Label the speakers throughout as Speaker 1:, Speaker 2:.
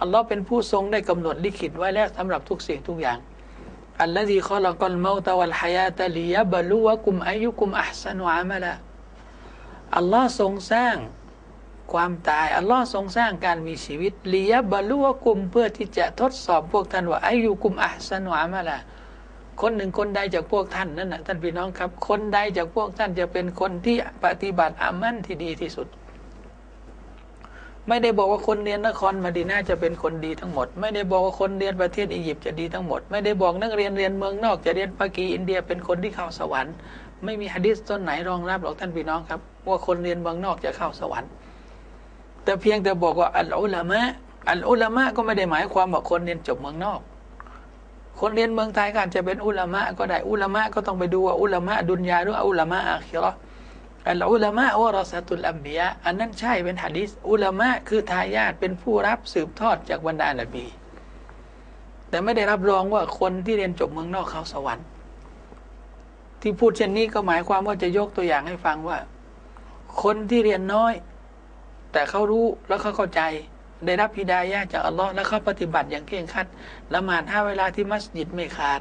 Speaker 1: อัลลอฮ์เป็นผู้ทรงได้กำหนดลิขิตไว้แล้วสำหรับทุกสิ่งทุกอย่างอัลลอฮีขอละกลเมาตะวัลฮายาตะลียบลูวะกุมอายุกุมอัพสันวะมะละอัลลอฮ์ทรงสร้างความตายอัลลอฮ์ทรงสร้างการมีชีวิตลียบลูวะกุมเพื่อที่จะทดสอบพวกท่านว่าอายุกุมอัพสันวะมะละคนหนึ่งคนใดจากพวกท่านนั่นนะท่านพี่น้องครับ คนใดจากพวกท่านจะเป็นคนที่ปฏิบัติอามันที่ดีที่สุด ไม่ได้บอกว่าคนเรียนนครมาดีน่าจะเป็นคนดีทั้งหมด ไม่ได้บอกว่าคนเรียนประเทศอียิปต์จะดีทั้งหมด ไม่ได้บอกนักเรียนเรียนเมืองนอกจะเรียนปากีอินเดียเป็นคนที่เข้าสวรรค์ ไม่มีฮะดิษต้นไหนรองรับหรอกท่านพี่น้องครับว่าคนเรียนเมืองนอกจะเข้าสวรรค์ แต่เพียงแต่บอกว่าอัลอุลามะอัลอุลามะก็ไม่ได้หมายความว่าคนเรียนจบเมืองนอก คนเรียนเมืองไทยก็อาจจะเป็นอุลามะก็ได้อุลามะก็ต้องไปดูว่าอุลามะดุนยาหรืออุลามะอาคิรอ อัลอุลามะวะรอสตุลอัมบียะอันนั้นใช่เป็นฮะดิษอุลามะคือทายาทเป็นผู้รับสืบทอดจากบรรดานบี แต่ไม่ได้รับรองว่าคนที่เรียนจบเมืองนอกเขาสวรรค์ ที่พูดเช่นนี้ก็หมายความว่าจะยกตัวอย่างให้ฟังว่า คนที่เรียนน้อย แต่เขารู้แล้วเขาเข้าใจ ได้รับพิดายะจากอัลลอฮ์แล้วเขาปฏิบัติอย่างเคร่งครัดละหมาดห้าเวลาที่มัสยิดไม่ขาด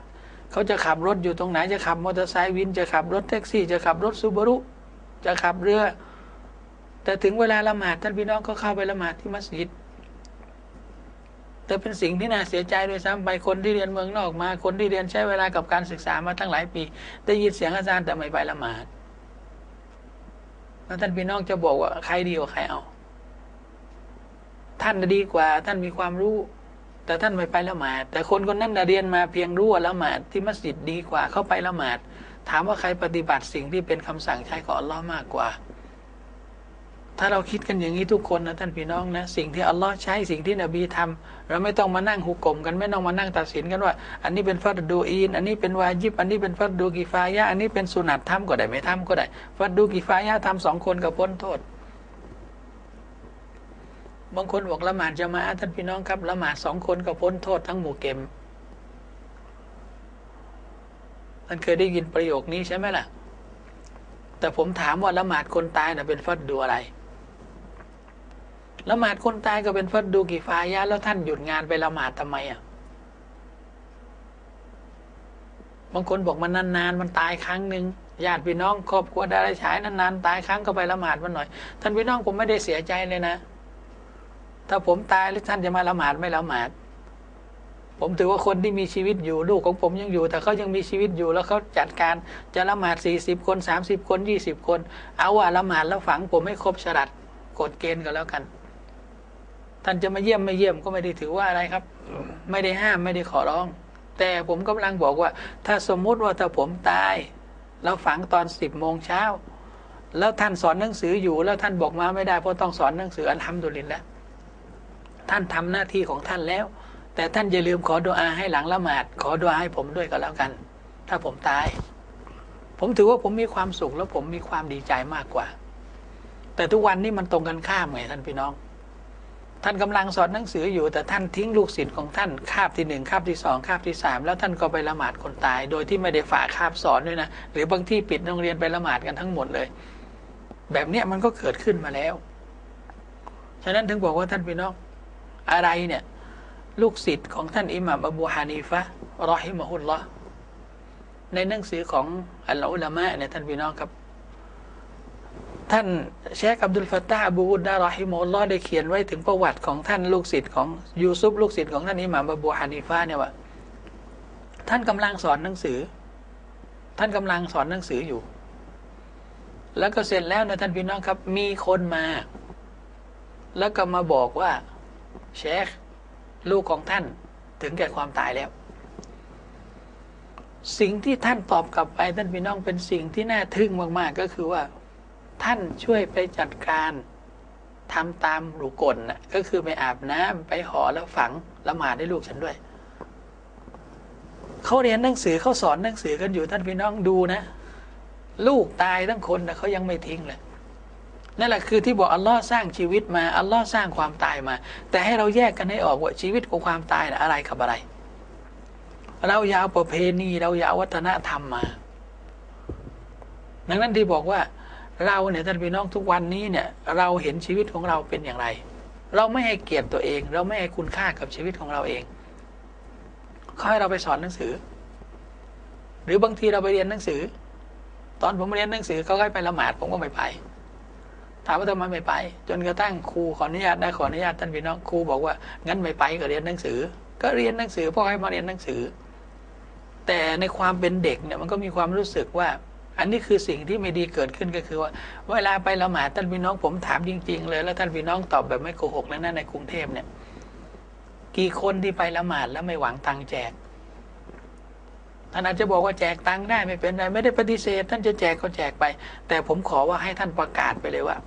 Speaker 1: เขาจะขับรถอยู่ตรงไหนจะขับมอเตอร์ไซค์วินจะขับรถแท็กซี่ จะขับรถซูบารุ จะขับเรือ แต่ถึงเวลาละหมาดท่านพี่น้องก็เข้าไปละหมาดที่มัสยิด แต่เป็นสิ่งที่น่าเสียใจโดยซ้ำไปคนที่เรียนเมืองนอกมา คนที่เรียนใช้เวลากับการศึกษามาตั้งหลายปี ได้ยินเสียงอาจารย์แต่ไม่ไปละหมาดแล้วท่านพี่น้องจะบอกว่าใครดีกว่าใครเอา ท่านดีกว่า ท่านมีความรู้แต่ท่านไม่ไปละหมาด แต่คนคนนั้นเรียนมาเพียงรู้ว่าละหมาดที่มัสยิดดีกว่า เข้าไปละหมาด ถามว่าใครปฏิบัติสิ่งที่เป็นคำสั่งใช้ของอัลลอฮ์มากกว่า ถ้าเราคิดกันอย่างนี้ทุกคนนะท่านพี่น้องนะ สิ่งที่อัลลอฮ์ใช้สิ่งที่นบีทำเราไม่ต้องมานั่งหุกกลมกันไม่ต้องมานั่งตัดสินกันว่า อันนี้เป็นฟัดดูอีน อันนี้เป็นวาจิบ อันนี้เป็นฟัดดูกิฟายะอันนี้เป็นสุนัตทำก็ได้ไม่ทำก็ได้ ฟัดดูกิฟายะทำสองคนกับพ้นโทษบางคนบอกละหมาดจะมาท่านพี่น้องครับละหมาดสองคนก็พ้นโทษทั้งหมู่เกม ท่านเคยได้ยินประโยคนี้ใช่ไหมล่ะ แต่ผมถามว่าละหมาดคนตายน่ะเป็นฟัดดูอะไรละหมาดคนตายก็เป็นฟัดดูกี่ฟายะแล้วท่านหยุดงานไปละหมาดทำไมอะบางคนบอกมันนานๆมันตายครั้งหนึ่งญาติพี่น้องครอบครัวดาราฉายนานๆตายครั้งก็ไปละหมาดมันหน่อย ท่านพี่น้องผมไม่ได้เสียใจเลยนะ ถ้าผมตายแล้วท่านจะมาละหมาดไม่ละหมาด ผมถือว่าคนที่มีชีวิตอยู่ลูกของผมยังอยู่ แต่เขายังมีชีวิตอยู่แล้วเขาจัดการจะละหมาดสี่สิบคนสามสิบคนยี่สิบคน เอาว่าละหมาดแล้วฝังผมไม่ครบฉลัดกฎเกณฑ์ก็แล้วกัน ท่านจะมาเยี่ยมไม่เยี่ยมก็ไม่ได้ถือว่าอะไรครับ ไม่ได้ห้ามไม่ได้ขอร้อง แต่ผมกำลังบอกว่า ถ้าสมมุติว่าถ้าผมตายแล้วฝังตอนสิบโมงเช้าแล้วท่านสอนหนังสืออยู่ แล้วท่านบอกมาไม่ได้เพราะต้องสอนหนังสืออันทำดุลินแล้วท่านทำหน้าที่ของท่านแล้ว แต่ท่านอย่าลืมขอดุอาให้หลังละหมาด ขอดุอาให้ผมด้วยก็แล้วกัน ถ้าผมตาย ผมถือว่าผมมีความสุขแล้วผมมีความดีใจมากกว่า แต่ทุกวันนี้มันตรงกันข้ามไงท่านพี่น้อง ท่านกำลังสอนหนังสืออยู่ แต่ท่านทิ้งลูกศิษย์ของท่านคาบที่หนึ่งคาบที่สองคาบที่สามแล้วท่านก็ไปละหมาดคนตาย โดยที่ไม่ได้ฝากคาบสอนด้วยนะหรือบางที่ปิดโรงเรียนไปละหมาดกันทั้งหมดเลย แบบเนี้ยมันก็เกิดขึ้นมาแล้ว ฉะนั้นถึงบอกว่าท่านพี่น้องอะไรเนี่ย ลูกศิษย์ของท่านอิหม่ามอบูฮานีฟะรอฮิมะฮุลลอในหนังสือของอัลอุลามะเนี่ยท่านพี่น้องครับ ท่านเชคอับดุลฟาตาบูดดารอฮิมะฮุลลอได้เขียนไว้ถึงประวัติของท่านลูกศิษย์ของยูซุฟลูกศิษย์ของท่านอิหม่ามอบูฮานีฟะเนี่ยว่าท่านกำลังสอนหนังสือ ท่านกำลังสอนหนังสืออยู่ แล้วก็เสร็จแล้วนะท่านพี่น้องครับ มีคนมา แล้วก็มาบอกว่าเชค ลูกของท่านถึงแก่ความตายแล้ว สิ่งที่ท่านตอบกลับไปท่านพี่น้องเป็นสิ่งที่น่าทึ่งมากๆ ก็คือว่า ท่านช่วยไปจัดการทำตามรูกลนะก็คือไปอาบน้ำไปห่อแล้วฝังละหมาดให้ลูกฉันด้วยเขาเรียนหนังสือเขาสอนหนังสือกันอยู่ท่านพี่น้องดูนะ ลูกตายทั้งคนแต่เขายังไม่ทิ้งเลย นั่นแหละคือที่บอกอัลลอฮ์สร้างชีวิตมาอัลลอฮ์สร้างความตายมา แต่ให้เราแยกกันให้ออกว่าชีวิตของความตายนะอะไรกับอะไร เราอย่าเอาประเพณีเราอย่าเอาวัฒนธรรมมาดังนั้นที่บอกว่าเราเนี่ยท่านพี่น้องทุกวันนี้เนี่ย เราเห็นชีวิตของเราเป็นอย่างไร เราไม่ให้เกียรติตัวเอง เราไม่ให้คุณค่ากับชีวิตของเราเองเขาให้เราไปสอนหนังสือ หรือบางทีเราไปเรียนหนังสือ ตอนผมเรียนหนังสือเขาให้ไปละหมาดผมก็ไม่ไป ถามว่าทำไมไม่ไป จนกระทั่งครูขออนุญาตได้ขออนุญาตท่านพี่น้องครูบอกว่างั้นไม่ไปก็เรียนหนังสือ ก็เรียนหนังสือพ่อให้มาเรียนหนังสือ แต่ในความเป็นเด็กเนี่ยมันก็มีความรู้สึกว่า อันนี้คือสิ่งที่ไม่ดีเกิดขึ้นก็คือว่า เวลาไปละหมาดท่านพี่น้องผมถามจริง ๆ เลย แล้วท่านพี่น้องตอบแบบไม่โกหกแล้วนะในกรุงเทพเนี่ย กี่คนที่ไปละหมาดแล้วไม่หวังตังแจกท่านอาจจะบอกว่าแจกตังค์ได้ไม่เป็นไรไม่ได้ปฏิเสธ ท่านจะแจกก็แจกไป แต่ผมขอว่าให้ท่านประกาศไปเลยว่า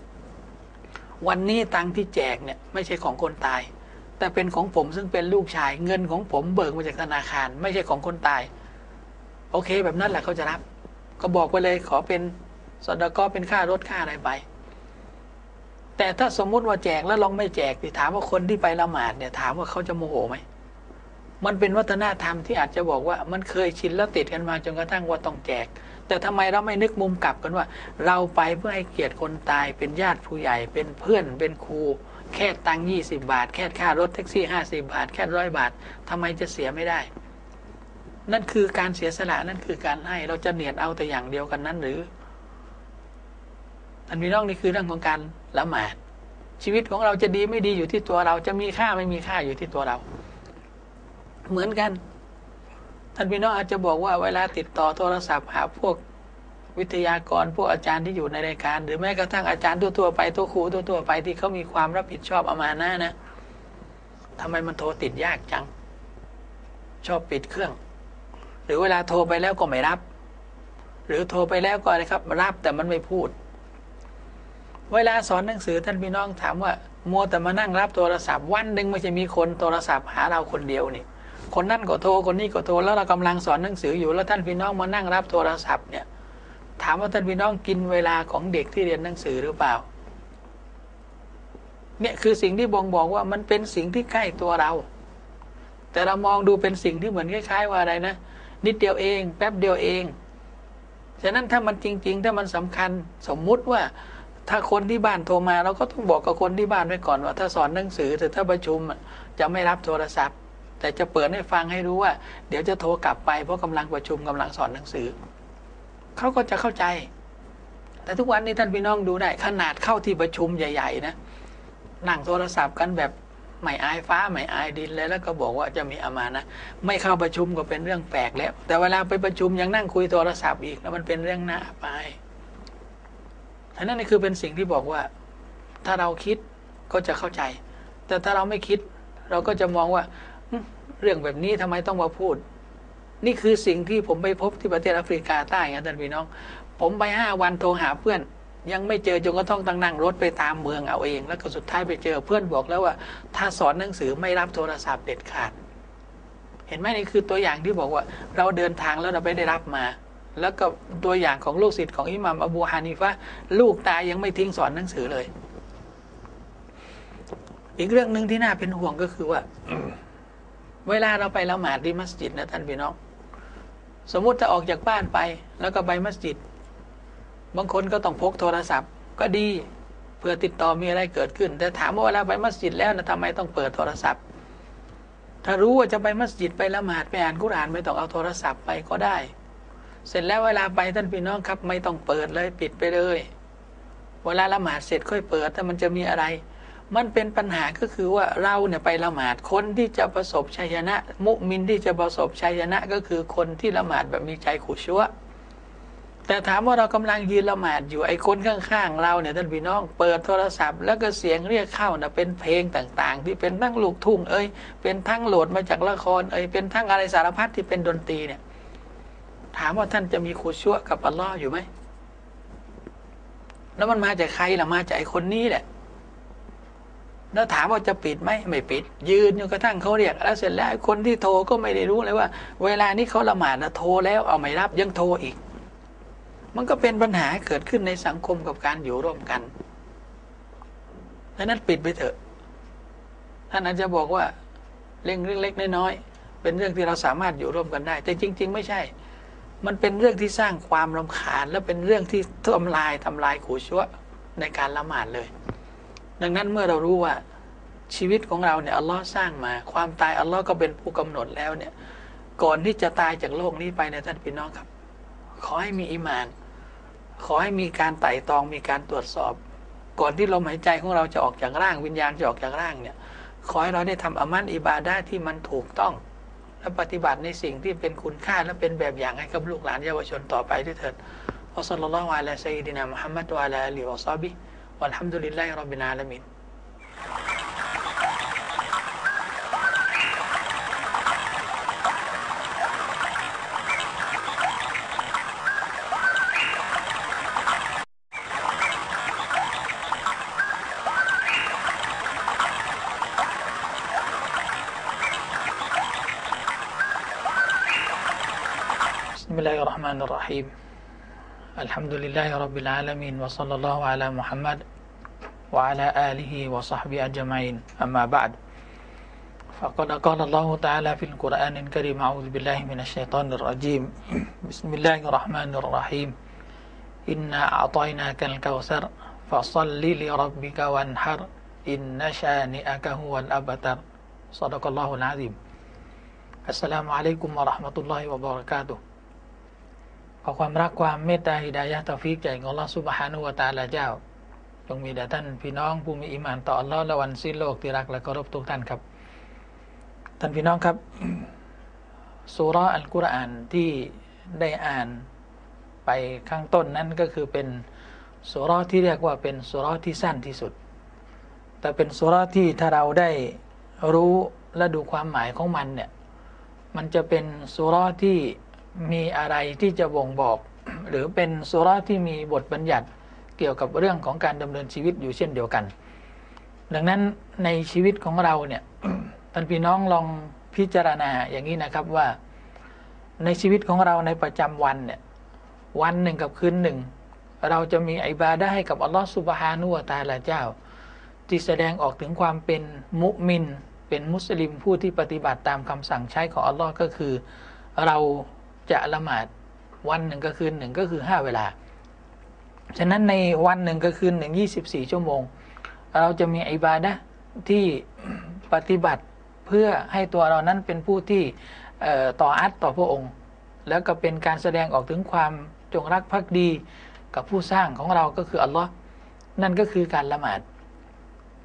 Speaker 1: วันนี้ตังที่แจกเนี่ยไม่ใช่ของคนตาย แต่เป็นของผมซึ่งเป็นลูกชาย เงินของผมเบิกมาจากธนาคาร ไม่ใช่ของคนตาย โอเค แบบนั้นแหละเขาจะรับ ก็บอกไปเลยขอเป็นสดก็เป็นค่ารถค่าอะไรไป แต่ถ้าสมมุติว่าแจกแล้วลองไม่แจกถามว่าคนที่ไปละหมาดเนี่ยถามว่าเขาจะโมโหไหมมันเป็นวัฒนธรรมที่อาจจะบอกว่ามันเคยชินแล้วติดกันมาจนกระทั่งว่าต้องแจก แต่ทำไมเราไม่นึกมุมกลับกันว่า เราไปเพื่อให้เกียรติคนตายเป็นญาติผู้ใหญ่เป็นเพื่อนเป็นครูแค่ตังค์ยี่สิบาท แค่ค่ารถแท็กซี่ห้าสิบาท แค่ร้อยบาททำไมจะเสียไม่ได้ นั่นคือการเสียสละนั่นคือการให้เราจะเนียดเอาแต่อย่างเดียวกันนั้นหรือ อันมีน้องนี่คือเรื่องของการละหมาด ชีวิตของเราจะดีไม่ดีอยู่ที่ตัวเราจะมีค่าไม่มีค่าอยู่ที่ตัวเรา เหมือนกัน ท่านพี่น้องอาจจะบอกว่าเวลาติดต่อโทรศัพท์หาพวกวิทยากรพวกอาจารย์ที่อยู่ในรายการ หรือแม้กระทั่งอาจารย์ทั่วๆไปตัวครูทั่วๆไปที่เขามีความรับผิดชอบอามานะนะทำไมมันโทรติดยากจัง ชอบปิดเครื่อง หรือเวลาโทรไปแล้วก็ไม่รับ หรือโทรไปแล้วก็นะครับ รับแต่มันไม่พูด เวลาสอนหนังสือท่านพี่น้องถามว่า มัวแต่มานั่งรับโทรศัพท์วันหนึ่งไม่ใช่มีคนโทรศัพท์หาเราคนเดียวนี่ คนนั่นก็โทรคนนี้ก็โทรแล้วเรากำลังสอนหนังสืออยู่แล้วท่านพี่น้องมานั่งรับโทรศัพท์เนี่ยถามว่าท่านพี่น้องกินเวลาของเด็กที่เรียนหนังสือหรือเปล่า เนี่ยคือสิ่งที่บ่งบอกว่ามันเป็นสิ่งที่ใกล้ตัวเรา แต่เรามองดูเป็นสิ่งที่เหมือนคล้ายๆว่าอะไรนะ นิดเดียวเอง แป๊บเดียวเองฉะนั้นถ้ามันจริง ๆ ถ้ามันสำคัญสมมุติว่าถ้าคนที่บ้านโทรมา เราก็ต้องบอกกับคนที่บ้านไว้ก่อนว่า ถ้าสอนหนังสือแต่ถ้าประชุมจะไม่รับโทรศัพท์ แต่จะเปิดให้ฟังให้รู้ว่า เดี๋ยวจะโทรกลับไปเพราะกำลังประชุมกำลังสอนหนังสือ เขาก็จะเข้าใจ แต่ทุกวันนี้ท่านพี่น้องดูได้ ขนาดเข้าที่ประชุมใหญ่ ๆ นะนั่งโทรศัพท์กันแบบไม่อายฟ้าไม่อายดินเลยแล้วก็บอกว่าจะมีอามานะไม่เข้าประชุมก็เป็นเรื่องแปลกแล้ว แต่เวลาไปประชุมยังนั่งคุยโทรศัพท์อีกแล้วมันเป็นเรื่องหน่าไปอันนั้นนี่คือเป็นสิ่งที่บอกว่า ถ้าเราคิดก็จะเข้าใจ แต่ถ้าเราไม่คิด เราก็จะมองว่า เรื่องแบบนี้ทำไมต้องมาพูด นี่คือสิ่งที่ผมไปพบที่ประเทศแอฟริกาใต้ไงท่านพี่น้อง ผมไปห้าวันโทรหาเพื่อน ยังไม่เจอจนกระทั่งตั้งนั่งรถไปตามเมืองเอาเอง แล้วก็สุดท้ายไปเจอเพื่อนบอกแล้วว่า ถ้าสอนหนังสือไม่รับโทรศัพท์เด็ดขาด เห็นไหมนี่คือตัวอย่างที่บอกว่า เราเดินทางแล้วเราไม่ได้รับมา แล้วก็ตัวอย่างของลูกศิษย์ของอิหม่ามอบูฮานิฟะลูกตายยังไม่ทิ้งสอนหนังสือเลย อีกเรื่องหนึ่งที่น่าเป็นห่วงก็คือว่า เวลาเราไปละหมาดที่มัสยิดนะท่านพี่น้อง สมมุติถ้าออกจากบ้านไป แล้วก็ไปมัสยิด บางคนก็ต้องพกโทรศัพท์ ก็ดีเพื่อติดต่อมีอะไรเกิดขึ้น แต่ถามว่าเวลาไปมัสยิดแล้วนะทำไมต้องเปิดโทรศัพท์ ถ้ารู้ว่าจะไปมัสยิดไปละหมาดไปอ่านกุรอานไม่ต้องเอาโทรศัพท์ไปก็ได้ เสร็จแล้วเวลาไปท่านพี่น้องครับ ไม่ต้องเปิดเลยปิดไปเลย เวลาละหมาดเสร็จค่อยเปิดถ้ามันจะมีอะไร มันเป็นปัญหาก็คือว่าเราเนี่ยไปละหมาดคนที่จะประสบชัยชนะ มุมินที่จะประสบชัยชนะก็คือคนที่ละหมาดแบบมีใจขุชัวแต่ถามว่าเรากำลังยืนละหมาดอยู่ไอ้คนข้างๆเราเนี่ยท่านพี่น้องเปิดโทรศัพท์ แล้วก็เสียงเรียกเข้านะเป็นเพลงต่างๆ ที่เป็นทั้งลูกทุ่งเอ้ยเป็นทั้งโหลดมาจากละครเอ้ยเป็นทั้งอะไรสารพัดที่เป็นดนตรีเนี่ย ถามว่าท่านจะมีคูชั่วกับอัลลอฮ์อยู่ไหมแล้วมันมาจากใครล่ะมาจากไอ้คนนี้แหละ แล้วถามว่าจะปิดไหมไม่ปิด ยืนอยู่กระทั่งเขาเรียก แล้วเสร็จแล้วคนที่โทรก็ไม่ได้รู้เลยว่า เวลานี้เขาละหมาดนะโทรแล้วเอาไม่รับยังโทรอีก มันก็เป็นปัญหาเกิดขึ้นในสังคมกับการอยู่ร่วมกันดังนั้นปิดไปเถอะท่านอาจจะบอกว่าเรื่องเล็กๆน้อยๆเป็นเรื่องที่เราสามารถอยู่ร่วมกันได้ แต่จริง ๆ ไม่ใช่ มันเป็นเรื่องที่สร้างความรำคาญ และเป็นเรื่องที่ทำลายทำลายขู่ชัวในการละหมาดเลย ดังนั้นเมื่อเรารู้ว่าชีวิตของเราเนี่ยอัลลอฮ์สร้างมา ความตายอัลลอฮ์ก็เป็นผู้กำหนดแล้วเนี่ย ก่อนที่จะตายจากโลกนี้ไปในท่านพี่น้องครับ ขอให้มีอิมาน ขอให้มีการไต่ตองมีการตรวจสอบ ก่อนที่ลมหายใจของเราจะออกจากร่าง วิญญาณจะออกจากร่างเนี่ย ขอให้เราได้ทำอามันอิบาดาที่มันถูกต้อง และปฏิบัติในสิ่งที่เป็นคุณค่าและเป็นแบบอย่างให้กับลูกหลานเยาวชนต่อไปด้วยเถิดอัสลลัลลอฮุอะลัยซัยดินามุฮัมมัดวะลาอัลีวะซาบิ والحمد لله رب العالمين. بسم الله الرحمن الرحيم الحمد لله رب العالمين وصلى الله على محمد وعلى آله وصحبه أجمعين أما بعد فقد قال الله تعالى في القرآن الكريم أعوذ بالله من الشيطان الرجيم بسم الله الرحمن الرحيم إنا أعطيناك الكوثر فصل لربك وانحر إن شانئك هو الأبتر صدق الله العظيم السلام عليكم ورحمة الله وبركاته ขอความรักความเมตตาฮิดายะตอฟิกจากอัลลอฮฺสุบฮานุวะตาลาเจ้า จ งมีแด่ท่านพี่น้องผู้มีอิมานต่ออัลลอฮ์และวันสิ้นโลกที่รักและเคารพทุกท่านครับ ท่านพี่น้องครับสุรอัลกุรอานที่ได้อ่านไปข้างต้นนั้นก็คือเป็นสุรที่เรียกว่าเป็นสุรที่สั้นที่สุด แต่เป็นสุรที่ถ้าเราได้รู้และดูความหมายของมันเนี่ยมันจะเป็นสุรที่มีอะไรที่จะบ่งบอก หรือเป็นสุรที่มีบทบัญญัติ กี่ยวกับเรื่องของการดำเนินชีวิตอยู่เช่นเดียวกัน ดังนั้นในชีวิตของเราเนี่ยท่านพี่น้องลองพิจารณาอย่างนี้นะครับว่า ในชีวิตของเราในประจำวันเนี่ยวันหนึ่งกับคืนหนึ่ง เราจะมีอิบาดะให้กับอัลลอฮฺสุบฮานุวะตาลาเจ้า ที่แสดงออกถึงความเป็นมุมิน เป็นมุสลิมผู้ที่ปฏิบัติตามคำสั่งใช้ของอัลลอฮ์ก็คือ เราจะละหมาดวันหนึ่งก็คืนหนึ่งก็คือห้าเวลา ฉะนั้นในวันหนึ่งก็คืนหนึ่งยี่สิบสี่ชั่วโมง เราจะมีอิบาดะที่ปฏิบัติเพื่อให้ตัวเรานั้นเป็นผู้ที่ต่ออัตต่อพระองค์ แล้วก็เป็นการแสดงออกถึงความจงรักภักดีกับผู้สร้างของเราก็คืออัลลอฮ์นั่นก็คือการละหมาด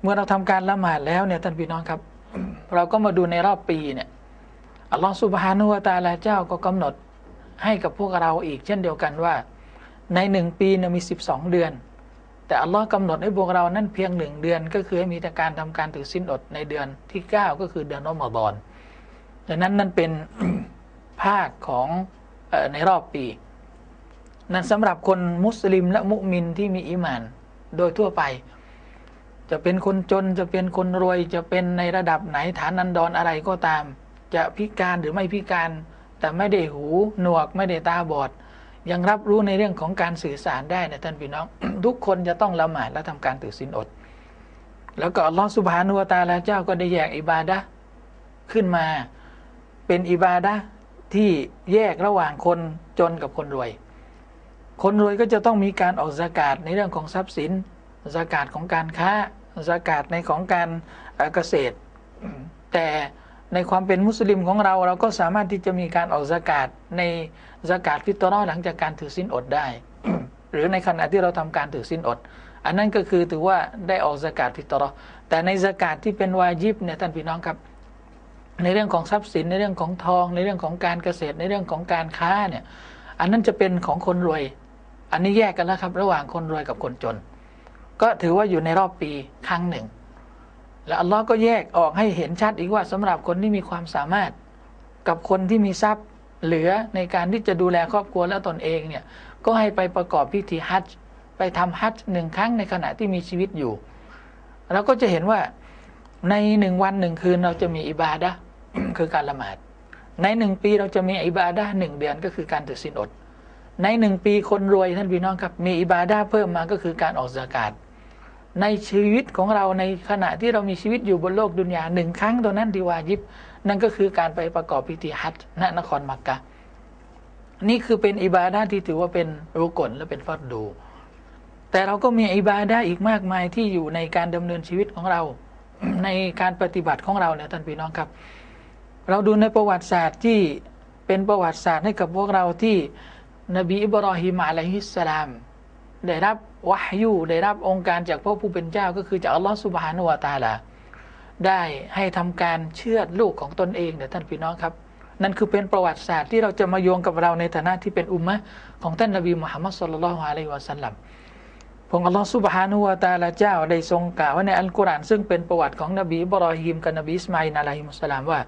Speaker 1: เมื่อเราทำการละหมาดแล้วเนี่ยท่านพี่น้องครับ เราก็มาดูในรอบปีเนี่ยอัลลอฮ์สุบฮานุวาตาลาเจ้าก็กำหนดให้กับพวกเราอีกเช่นเดียวกันว่า ในหนึ่งปีมีสิบสองเดือน แต่อัลลอฮ์กำหนดให้พวกเรานั้นเพียงหนึ่งเดือน ก็คือให้มีแต่การทำการถือสิ้นอดในเดือนที่เก้าก็คือเดือนรอมฎอนดังนั้นนั่นเป็นภาคของในรอบปี นั้นสำหรับคนมุสลิมและมุมินที่มีอิมานโดยทั่วไป จะเป็นคนจนจะเป็นคนรวย จะเป็นในระดับไหนฐานันดรออะไรก็ตาม จะพิการหรือไม่พิการ แต่ไม่ได้หูหนวกไม่ได้ตาบอด ยังรับรู้ในเรื่องของการสื่อสารได้นะท่านพี่น้อง ทุกคนจะต้องละหมาดและทำการถือศีลอด แล้วก็อัลลอฮฺสุบฮานุวาตาลาเจ้าก็ได้แยกอิบาดะขึ้นมาเป็นอิบาดะที่แยกระหว่างคนจนกับคนรวย คนรวยก็จะต้องมีการออกสากาศในเรื่องของทรัพย์สินสากาศของการค้าสากาศในของการเกษตร แต่ในความเป็นมุสลิมของเราเราก็สามารถที่จะมีการออกสกาดใน สกาดฟิตรอหลังจากการถือสินอดได้ หรือในขณะที่เราทำการถือสินอด อันนั้นก็คือถือว่าได้ออกสกาดฟิตรอแต่ในสกาดที่เป็นวาจิบเนี่ยท่านพี่น้องครับ ในเรื่องของทรัพย์สินในเรื่องของทอง ในเรื่องของการเกษตรในเรื่องของการค้าเนี่ยอันนั้นจะเป็นของคนรวย อันนี้แยกกันแล้วครับ ระหว่างคนรวยกับคนจน ก็ถือว่าอยู่ในรอบปีครั้งหนึ่ง แล้วอัลลอฮ์ก็แยกออกให้เห็นชัดอีกว่าสำหรับคนที่มีความสามารถกับคนที่มีทรัพย์ เหลือในการที่จะดูแลครอบครัวและตนเองเนี่ยก็ให้ไปประกอบพิธีฮัจจ์ไปทำฮัจจ์หนึ่งครั้งในขณะที่มีชีวิตอยู่เราก็จะเห็นว่าในหนึ่งวันหนึ่งคืนเราจะมีอิบาดะคือการละหมาด ในหนึ่งปีเราจะมีอิบาดะหนึ่งเดือนก็คือการถือศีลอด ในหนึ่งปีคนรวยท่านพี่น้องครับ มีอิบาดะเพิ่มมาก็คือการออกสากาศ ในชีวิตของเราในขณะที่เรามีชีวิตอยู่บนโลกดุนยาหนึ่งครั้งตัวนั้นที่วายิบ นั่นก็คือการไปประกอบพิธีฮัจญ์ณนครมักกะ นี่คือเป็นอิบาดาที่ถือว่าเป็นรุกลและเป็นฟัดดู แต่เราก็มีอิบาดาอีกมากมายที่อยู่ในการดำเนินชีวิตของเรา ในการปฏิบัติของเราเนี่ยท่านพี่น้องครับ เราดูในประวัติศาสตร์ที่เป็นประวัติศาสตร์ให้กับพวกเราที่นบีอิบรอฮิมอะลัยฮิสสลาม ได้รับวะฮยูได้รับองค์การจากพระผู้เป็นเจ้าก็คือจากอัลลอฮฺสุบฮานุวาตาลาได้ให้ทำการเชื่อดลูกของตนเองเนี่ยท่านพี่น้องครับ นั่นคือเป็นประวัติศาสตร์ที่เราจะมาโยงกับเราในฐานะที่เป็นอุมมะของท่านนบีมุฮัมมัดสุลลัลลอฮุอะลัยฮิวะสัลลัมพระองอัลลอฮฺสุบฮานุวาตาลาเจ้าได้ทรงกล่าวไว้ในอัลกุรอานซึ่งเป็นประวัติของนบีบรอฮิมกับนบีอิสมาอินอะลัยฮิมุสลามว่า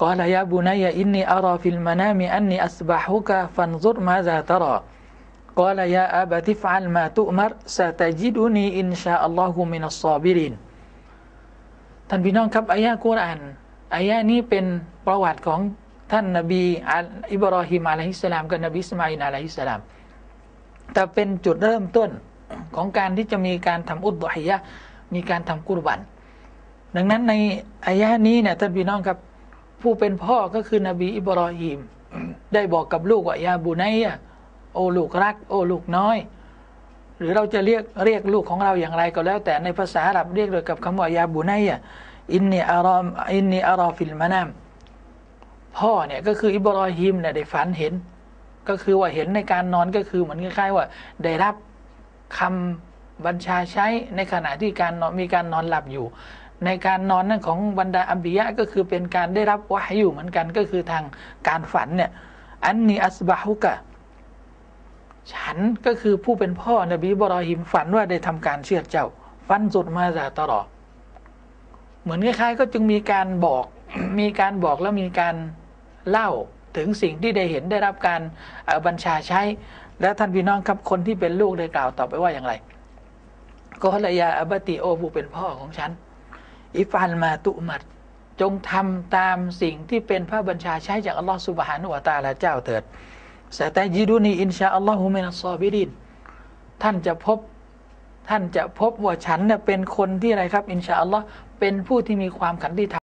Speaker 1: ก็ลยาบุนัยอินนีอาราฟิลมานามีอันนีอัสบะฮุกะฟันจ กอลยาอาบติฟันมาตุมัรสตาจิดุนีอินชาอัลลอฮุมินัสซอบิรินท่านพี่น้องครับอายะกุรอานอายะนี้เป็นประวัติของท่านนบีอิบรอฮิมอะลัยฮิสสลามกับนบีสมาอินอะลัยฮิสสลามแต่เป็นจุดเริ่มต้นของการที่จะมีการทำอุดบะฮิยะมีการทำกุรบัน ดังนั้นในอายะนี้เนี่ยท่านพี่น้องครับผู้เป็นพ่อก็คือนบีอิบรอฮิมได้บอกกับลูกว่ายาบุนัย โอลูกรัก โอลูกน้อย หรือเราจะเรียกเรียกลูกของเราอย่างไรก็แล้ว แต่ในภาษาอาหรับเรียกโดยกับคำว่ายาบุนัยะอินนีอารอมอินนีอารอฟิลมานามพ่อเนี่ยก็คืออิบรอฮิมเนี่ยได้ฝันเห็น ก็คือว่าเห็นในการนอนก็คือเหมือนคล้ายๆว่าได้รับคำบัญชาใช้ในขณะที่การนอนมีการนอนหลับอยู่ ในการนอนนั่นของบรรดาอัมบิยะก็คือเป็นการได้รับวะฮอยู่เหมือนกันก็คือทางการฝันเนี่ยอันนี้อัสบาฮุกะ ฉันก็คือผู้เป็นพ่อนบีบรอฮิมฝันว่าได้ทำการเชื่อเจ้า ฟันสุดมาจากตลอดเหมือนคล้ายๆ ก็จึงมีการบอกมีการบอกแล้วมีการเล่าถึงสิ่งที่ได้เห็นได้รับการบัญชาใช้ และท่านพี่น้องครับคนที่เป็นลูกได้กล่าวต่อไปว่าอย่างไรก็ละยาอับติโอผู้เป็นพ่อของฉัน อิฟันมาตุมัดจงทำตามสิ่งที่เป็นพระบัญชาใช้จากอัลลอฮฺสุบฮานุวะตาลาเจ้าเถิด สตาจิดุนีอินชาอัลลอฮุมินัสซอบิดินท่านจะพบท่านจะพบว่าฉันเนี่ยเป็นคนที่อะไรครับ อินชาอัลลอฮ์เป็นผู้ที่มีความขันติธรรม